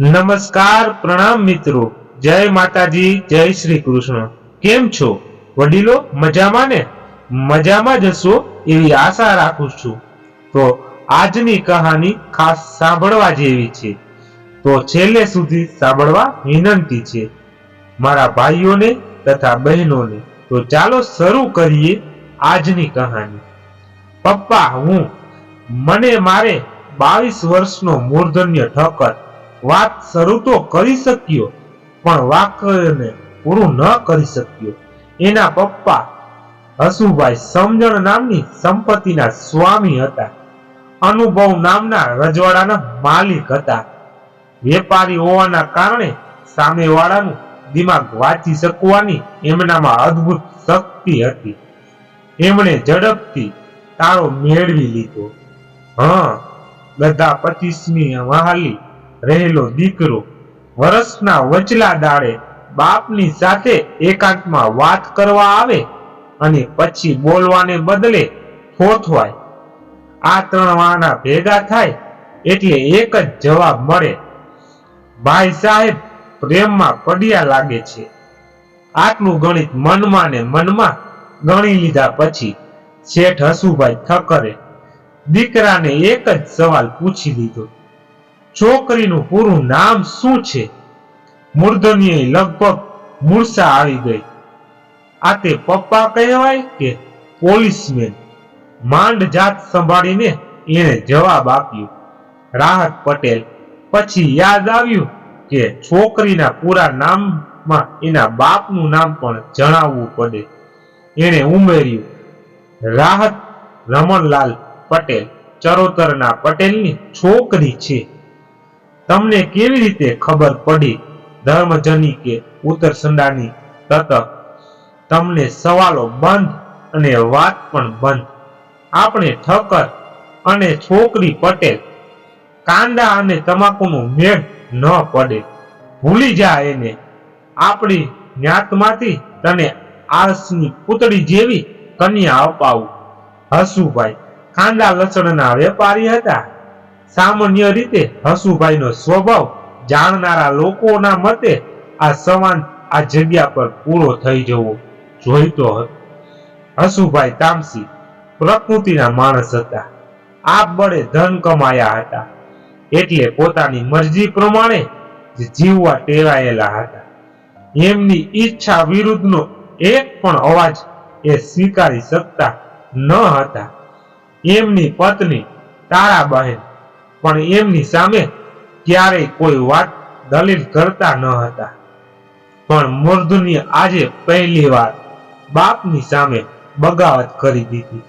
નમસ્કાર, પ્રણામ મિત્રો. જય માતાજી, જય શ્રી કૃષ્ણ. કેમ છો? વડીલો, મજામાં ને? મજામાં જશો એવી આશા રાખું છું. તો આજની કહાની ખાસ સાંભળવા જેવી છે. તો છેલ્લે સુધી સાંભળવા વિનંતી છે. મારા ભાઈઓને તથા બહેનોને. તો ચાલો શરૂ કરીએ આજની કહાની. પપ્પા, હું. મને મારે બાવીસ વર્ષનો મૂર્ધન્ય ઠક્કર. વાત શરૂ તો કરી શક્યો, પણ વાક્યને પૂરું ન કરી શક્યો. એના પપ્પા હસુભાઈ સમજણ નામની સંપત્તિના સ્વામી હતા. અનુભવ નામના રજવાડાના માલિક હતા. વેપારી હોવાના કારણે સામેવાળાનું દિમાગ વાંચી શકવાની એમનામાં અદ્ભુત શક્તિ હતી. એમણે ઝડપથી તાળો મેળવી લીધો. હા બધા પચીસમી વહાલી રહેલો દીકરો વર્ષના વચલા દાડે બાપની સાથે એકાંતમાં વાત કરવા આવે અને પછી બોલવાને બદલે થોથવાય. આ ત્રણ વાના ભેગા થાય એટલે એક જ જવાબ મળે. ભાઈ સાહેબ, પ્રેમમાં પડ્યા લાગે છે. આટલું ગણિત મનમાં ને મનમાં ગણી લીધા પછી શેઠ હસુભાઈ ઠકરે દીકરાને એક જ સવાલ પૂછી લીધો. છોકરીનું પૂરું નામ શું છે? મૂર્ધન્ય લગભગ મૂર્છા આવી ગઈ. આ તે પપ્પા કહેવાય કે પોલીસમેન? માંડ જાત સંભાળીને એણે જવાબ આપ્યો. રાહત પટેલ, પછી યાદ આવ્યું કે છોકરીના પૂરા નામમાં એના બાપનું નામ પણ જણાવવું પડે. એણે ઉમેર્યું, રાહત રમણલાલ પટેલ, ચરોતરના પટેલની છોકરી છે. તમને કેવી રીતે ખબર પડી ધર્મજની કે ઉત્તરસંડાની તત તમને સવાલો બંધ અને વાત પણ બંધ. આપણે ઠક્કર અને છોકરી પટેલ કાંદા અને તમાકુનું મેળ ન પડે. ભૂલી જા એને. આપણી જ્ઞાતમાંથી તને આળસની પૂતળી જેવી કન્યા અપાવું. હસુભાઈ, કાંદા લસણના વેપારી હતા. સામાન્ય રીતે હસુભાઈનો સ્વભાવ જાણનારા લોકોના મતે આ સમાન આ જગ્યા પર પૂરો થઈ જવો જોઈતો હતો. હસુભાઈ તામસી પ્રકૃતિના માણસ હતા. આ બળે ધન કમાયા હતા. એટલે પોતાની મરજી પ્રમાણે જીવવા ટેવાયેલા હતા. એમની ઈચ્છા વિરુદ્ધનો એક પણ અવાજ એ સ્વીકારી શકતા ન હતા. એમની પત્ની તારાબહેન પણ એમની સામે ક્યારેય કોઈ વાત દલીલ કરતા ન હતા. પણ મુર્દુની આજે પહેલી વાર બાપની સામે બગાવત કરી દીધી.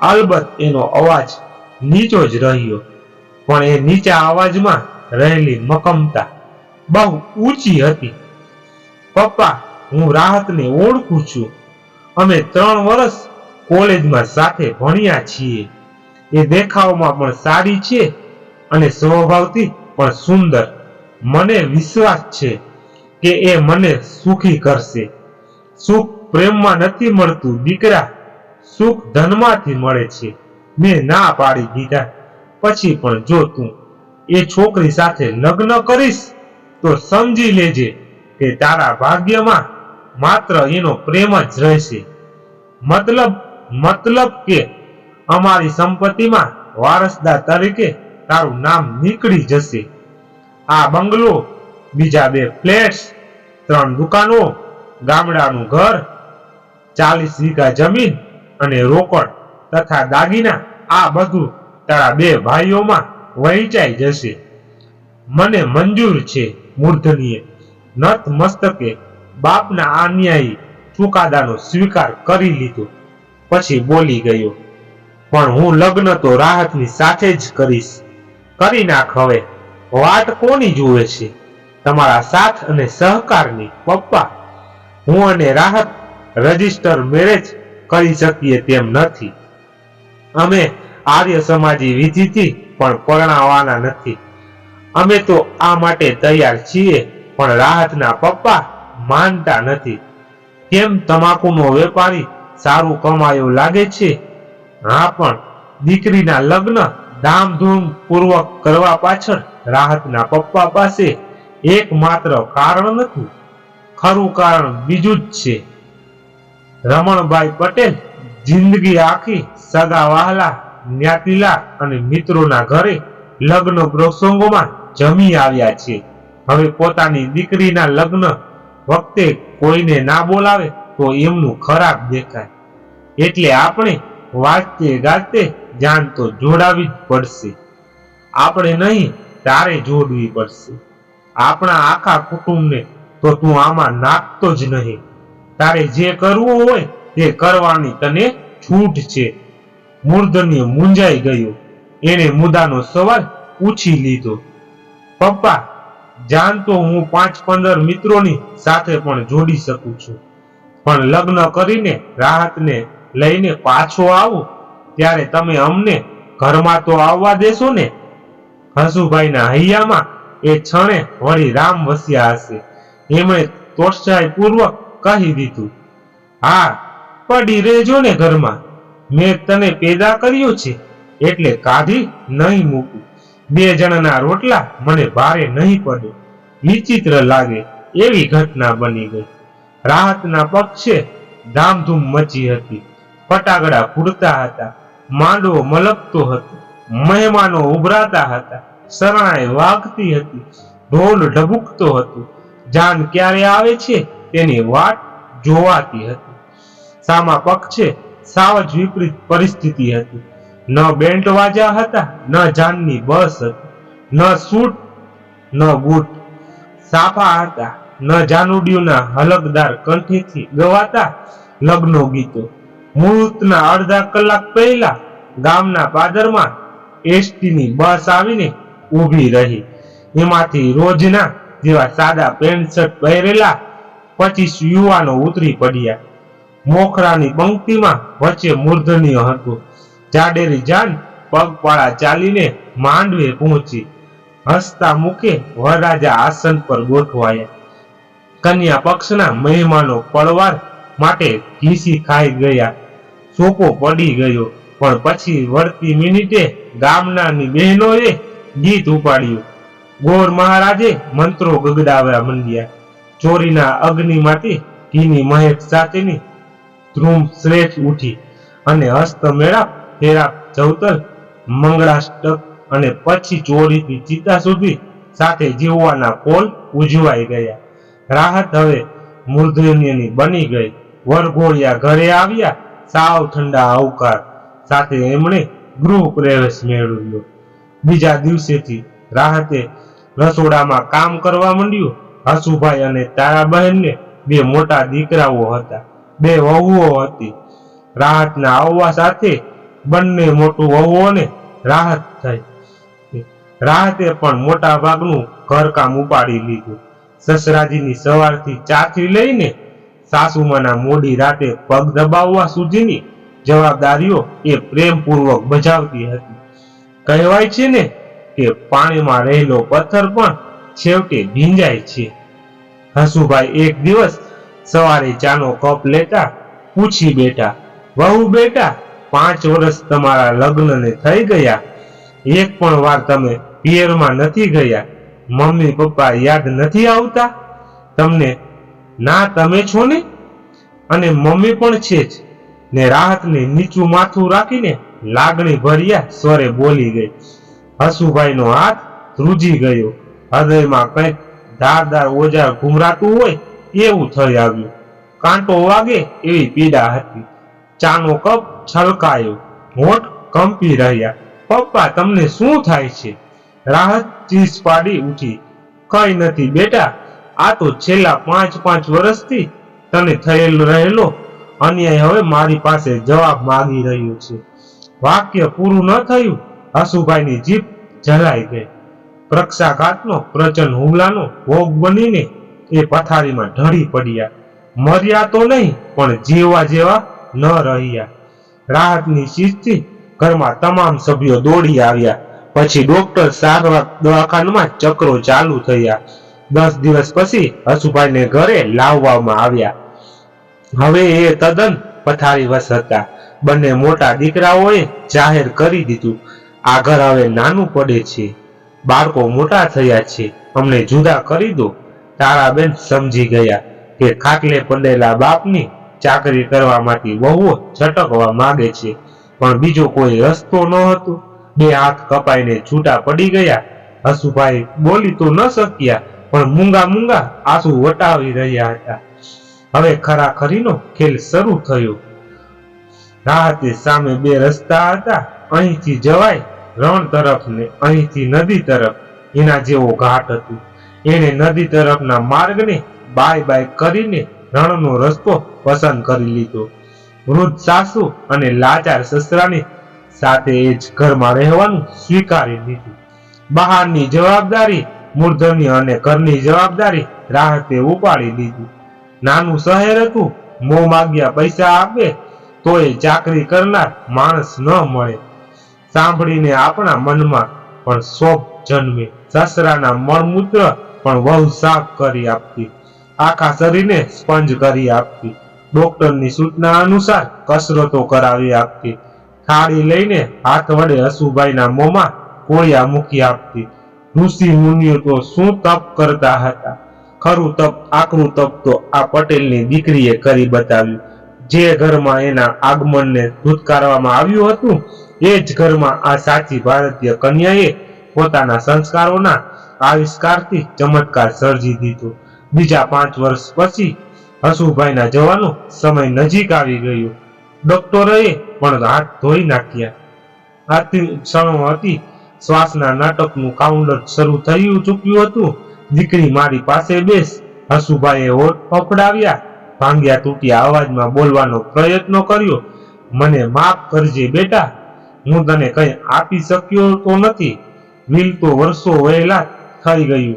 અલબત્ત એનો અવાજ નીચો જ રહ્યો, પણ એ નીચા અવાજમાં રહેલી મકમતા બહુ ઊંચી હતી. પપ્પા, હું રાહતને ઓળખું છું. અમે ત્રણ વર્ષ કોલેજમાં સાથે ભણ્યા છીએ. એ દેખાવમાં પણ સારી છે અને સ્વભાવથી પણ સુંદર. મને વિશ્વાસ છે કે એ મને સુખી કરશે. સુખ પ્રેમમાં નથી મળતું, દીકરા. સુખ ધનમાંથી મળે છે. મેં ના પાડી દીધા. પછી પણ જો તું એ છોકરી સાથે લગ્ન કરીશ, તો સમજી લેજે કે તારા ભાગ્યમાં માત્ર એનો પ્રેમ જ રહેશે. મતલબ મતલબ કે અમારી સંપત્તિમાં વારસદાર તરીકે તારું નામ નીકળી જશે. આ બંગલો, બીજા બે ફ્લેટ્સ, ત્રણ દુકાનો, ગામડાનું ઘર, ચાલીસ વીઘા જમીન અને રોકડ તથા દાગીના, આ બધું તારા બે ભાઈઓમાં વહેંચાઈ જશે. મને મંજૂર છે મૂર્ધનીએ નત મસ્તકે બાપના અન્યાયી ચુકાદાનો સ્વીકાર કરી લીધો. પછી બોલી ગયો, પણ હું લગ્ન તો રાહતની સાથે જ કરીશ. કરી નાખ હવે. વાટ કોની જુએ છે? તમારા સાથ અને સહકારની. પપ્પા, હું અને રાહત રજિસ્ટર મેરેજ કરી શકીએ તેમ નથી. અમે આર્ય સમાજી વિધિથી પણ પરણાવવાના નથી. અમે તો આ માટે તૈયાર છીએ, પણ રાહતના પપ્પા માનતા નથી. કેમ તમાકુનો વેપારી સારું કમાયું લાગે છે? હા પણ, દીકરીના લગ્ન ધામધૂમ પૂર્વક કરવા પાછળ રાહતના પપ્પા પાસે એકમાત્ર કારણ નથી. ખરું કારણ બીજું જ છે. રમણભાઈ પટેલ જિંદગી આખી સગા વહાલા જ્ઞાતિલા અને મિત્રોના ઘરે લગ્ન પ્રસંગોમાં જમી આવ્યા છે. હવે પોતાની દીકરીના લગ્ન વખતે કોઈને ના બોલાવે તો એમનું ખરાબ દેખાય. એટલે આપણે વાંચતે ગાતે જાન તો જોડાવી જ પડશે. આપણે નહીં, તારે જોડવી પડશે. આપણા આખા કુટુંબને તો તું આમાં નાખતો જ નહીં. તારે જે કરવું હોય તે કરવાની તને છૂટ છે. મૂર્ધન્ય મૂંઝાઈ ગયો. એને મુદ્દાનો સવાલ પૂછી લીધો. પપ્પા, જાન તો હું પાંચ પંદર મિત્રોની સાથે પણ જોડી શકું છું. પણ લગ્ન કરીને રાહતને લઈને પાછો આવું ત્યારે તમે અમને ઘરમાં તો આવવા દેશો ને? હસુભાઈના હૈયામાં એ ક્ષણે વળી રામ વસ્યા હશે. એમણે તોષાયપૂર્વક કહી દીધું, હા, પડી રહેજો ને ઘરમાં. મેં તને પેદા કર્યો છે, એટલે કાઢી નહીં મૂકું. બે જણના રોટલા મને ભારે નહીં પડે. વિચિત્ર લાગે એવી ઘટના બની ગઈ. રાહતના પક્ષે ધામધૂમ મચી હતી. ફટાકડા ફૂટતા હતા. માંડવો મલકતો હતો. મહેમાનો ઉભરાતા હતા. શરણાઈ વાગતી હતી. ઢોલ ઢબુકતો હતો. જાન ક્યારે આવે છે તેની વાટ જોવાતી હતી. સામા પક્ષે સાવ જ વિપરીત પરિસ્થિતિ હતી. ન બેન્ટ વાજા હતા, ન જાનની બસ હતી. ન સૂટ, ન બૂટ. સાફા હતા. ન જાનુડિયુના હલકદાર કંઠેથી ગવાતા લગ્નો ગીતો મુહૂર્તના અડધા કલાક પહેલા ગામના પાદરમાં એસટીની બસ આવીને ઊભી રહી. એમાંથી રોજના જેવા સાદા પેન્ટ શર્ટ પહેરેલા પચીસ યુવાનો ઉતરી પડ્યા. મોખરાની પંક્તિમાં વચ્ચે મૂર્ધન્ય હતું. જાડેરી જાન પગપાળા ચાલીને માંડવે પહોંચી. હસતા મુખે વરરાજા આસન પર ગોઠવાયા. કન્યા પક્ષના મહેમાનો પડવાર માટે ઘીસી ખાઈ ગયા. સોપો પડી ગયો. પણ પછી વળતી મિનિટે ગામનાની બહેનોએ ગીત ઉપાડ્યું. ગોર મહારાજે મંત્રો ગગડાવ્યા મંડ્યા. ચોરીના અગ્નિમાંથી ઘીની મહેક સાથેની ધ્રુમ શ્રેષ્ઠ ઉઠી અને હસ્ત મેળાપ ફેરાપ ચૌતર, મંગળાષ્ટક અને પછી ચોરીથી ચિતા સુધી સાથે જીવવાના કોલ ઉજવાઈ ગયા. રાહત હવે મૂર્ધન્યની બની ગઈ. વરઘોડિયા ઘરે આવ્યા સાવ ઠંડા આવકાર સાથે એમણે ગૃહ પ્રવેશ મેળવ્યો. બીજા દિવસેથી રાહતે રસોડામાં કામ કરવા માંડ્યું. હસુભાઈ અને તારાબહેનને બે મોટા દીકરાઓ હતા. બે વહુઓ હતી. રાહતના આવવા સાથે બંને મોટું વહુઓને રાહત થઈ. રાહતે પણ મોટા ભાગનું ઘરકામ ઉપાડી લીધું. સસરાજીની સવારથી ચાથી લઈને સાસુમાના મોડી રાતે પગ દબાવવા સુધીની જવાબદારીઓ એ પ્રેમપૂર્વક બજાવતી હતી. કહેવાય છે ને કે પાણીમાં રહેલો પથ્થર પણ છેવટે ભીંજાય છે. હસુભાઈ એક દિવસ સવારે ચાનો કપ લેતા પૂછી બેઠા, વહુ બેટા, પાંચ વર્ષ તમારા લગ્નને થઈ ગયા. એક પણ વાર તમે પિયરમાં નથી ગયા. મમ્મી પપ્પા યાદ નથી આવતા? તમને ના તમે છો ને? અને મમ્મી પણ છે જ. ને રાહતને નીચું માથું રાખીને લાગણી ભર્યા સ્વરે બોલી ગઈ. હસુભાઈનો હાથ ધ્રુજી ગયો. હૃદયમાં કંઈક ધારદાર ઓજાર ઘુમરાતું હોય એવું થઈ આવ્યું. કાંટો વાગે એવી પીડા હતી. ચાનો કપ છલકાયો. હોઠ કંપી રહ્યા. પપ્પા, તમને શું થાય છે? રાહત ચીસ પાડી ઉઠી. કઈ નથી બેટા આ તો છેલ્લા પાંચ પાંચ વર્ષથી તને થયેલ રહેલો. અન્યાય હવે મારી પાસે જવાબ માગી રહ્યો છે. વાક્ય પૂરું ન થયું, હસુભાઈની જીભ જલાઈ ગઈ. પ્રક્ષાઘાતનો, પ્રચંડ હુમલાનો ભોગ બનીને એ પથારીમાં ઢળી પડ્યા. મર્યા તો નહીં, પણ જીવવા જેવા ન રહ્યા. રાહતની ચીજથી ઘરમાં તમામ સભ્યો દોડી આવ્યા. પછી ડોક્ટર સારવાર દવાખાનામાં ચક્રો ચાલુ થયા. દસ દિવસ પછી હસુભાઈને ઘરે લાવવામાં આવ્યા. હવે એ તદ્દન પથારી વસ હતા. બંને મોટા દીકરાઓએ જાહેર કરી દીધું. આ ઘર હવે નાનું પડે છે. બાળકો મોટા થયા છે. અમને જુદા કરી દો. તારાબેન સમજી ગયા કે ખાટલે પડેલા બાપની ચાકરી કરવામાંથી વહુઓ છટકવા માંગે છે. પણ બીજો કોઈ રસ્તો ન હતો. બે હાથ કપાઈને છૂટા પડી ગયા. હસુભાઈ બોલી તો ન શક્યા. પણ મૂંગા મૂંગા આંસુ વટાવી રહ્યા હતા. હવે ખરાખરીનો ખેલ શરૂ થયો. રાહતે સામે બે રસ્તા હતા. અહીંથી જવાય રણ તરફ ને અહીંથી નદી તરફ. એના જેવો ઘાટ હતું. એણે નદી તરફના માર્ગને બાય બાય કરીને રણનો રસ્તો પસંદ કરી લીધો. વૃદ્ધ સાસુ અને લાચાર સસરાની સાથે એ જ ઘરમાં રહેવાનું સ્વીકારી લીધું. બહારની જવાબદારી મૂર્ધન્ય અને ઘરની જવાબદારી રાહતે ઉપાડી લીધી નાનું શહેર હતું, મો માગ્યા પૈસા આપે, તોય ચાકરી કરનાર માણસ ન મળે. સાંભળીને આપણા મનમાં પણ શોભ જન્મે. સસરાના મળમૂત્ર પણ વહુ સાફ કરી આપતી. આખા શરીરને સ્પંજ કરી આપતી. ડોક્ટરની સૂચના અનુસાર કસરતો કરાવી આપતી. થાળી લઈને હાથ વડે હસુભાઈના મોંમાં કોળિયા મૂકી આપતી. ઋષિ મુનિઓ તો શું તપ કરતા હતા? ખરું તપ, આકરું તપ તો આ પટેલની દીકરીએ કરી બતાવ્યું. જે ઘરમાં એના આગમનને ધૂતકારવામાં આવ્યું હતું, એ જ ઘરમાં આ સાચી ભારતીય કન્યાએ પોતાના સંસ્કારોના આવિષ્કારથી ચમત્કાર સર્જી દીધો. બીજા પાંચ વર્ષ પછી હસુભાઈના જવાનો સમય નજીક આવી ગયો. ડોક્ટરોએ પણ હાથ ધોઈ નાખ્યા. આથી ક્ષણો હતી શ્વાસના નાટકનું કાઉન્ટર શરૂ થયું, ચૂક્યું હતું. દીકરી મારી પાસે બેસ. હસુભાઈએ હોઠ ફફડાવ્યા ભાંગ્યા તૂટ્યા અવાજમાં બોલવાનો પ્રયત્ન કર્યો. મને માફ કરજે બેટા. હું તને કંઈ આપી શક્યો તો નથી. વિલ તો વર્ષો વહેલા થઈ ગયું.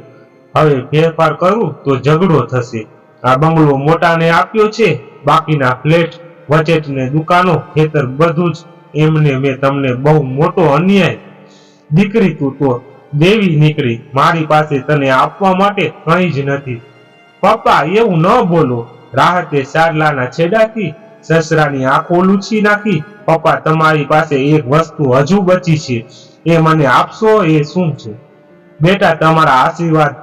હવે ફેરફાર કરું તો ઝઘડો થશે. આ બંગલો મોટાને આપ્યો છે. બાકીના ફ્લેટ વચેટને દુકાનો, ખેતર બધું જ એમને મેં તમને બહુ મોટો અન્યાય દીકરી તું તો દેવી નીકળી. મારી પાસે તને આપવા માટે કંઈ જ નથી. પપ્પા, એવું ન બોલો. રાહતે શારલાના છેડાથી સસરાની આંખો લૂછી નાખી. પપ્પા, તમારી પાસે એક વસ્તુ હજુ બચી છે. એ મને આપશો? એ શું છે? બેટા, તમારા આશીર્વાદ.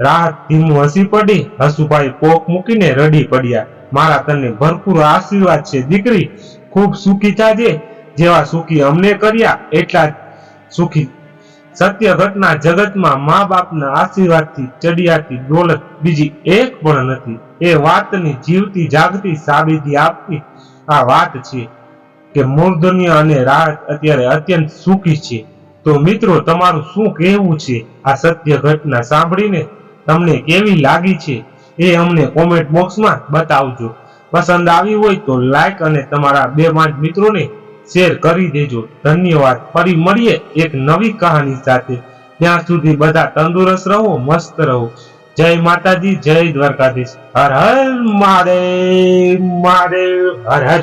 રાહત ધીમું હસી પડી. હસુભાઈ પોક મૂકીને રડી પડ્યા. મારા તને ભરપૂર આશીર્વાદ છે, દીકરી. ખૂબ સુખી થાજે. જેવા સુખી અમને કર્યા, એટલા જ સુખી. સત્ય ઘટના જગતમાં મા બાપના આશીર્વાદથી ચડિયાતી દોલત બીજી એક પણ નથી. એ વાતની જીવતી જાગતી સાબિતી આપતી આ વાત છે કે મૂર્ધન્ય અને રાહત અત્યારે અત્યંત સુખી છે. તો મિત્રો, તમારું શું કહેવું છે? આ સત્ય ઘટના સાંભળીને તમને કેવી લાગી છે? એ અમને કોમેન્ટ બોક્સમાં બતાવજો. પસંદ આવી હોય તો લાઈક અને તમારા બે પાંચ મિત્રોને શેર કરી દેજો. ધન્યવાદ. ફરી મળીએ એક નવી કહાની સાથે. ત્યાં સુધી બધા તંદુરસ્ત રહો, મસ્ત રહો. જય માતાજી, જય દ્વારકાધીશ. હર હર મહાદેવ મહાદેવ, હર હર.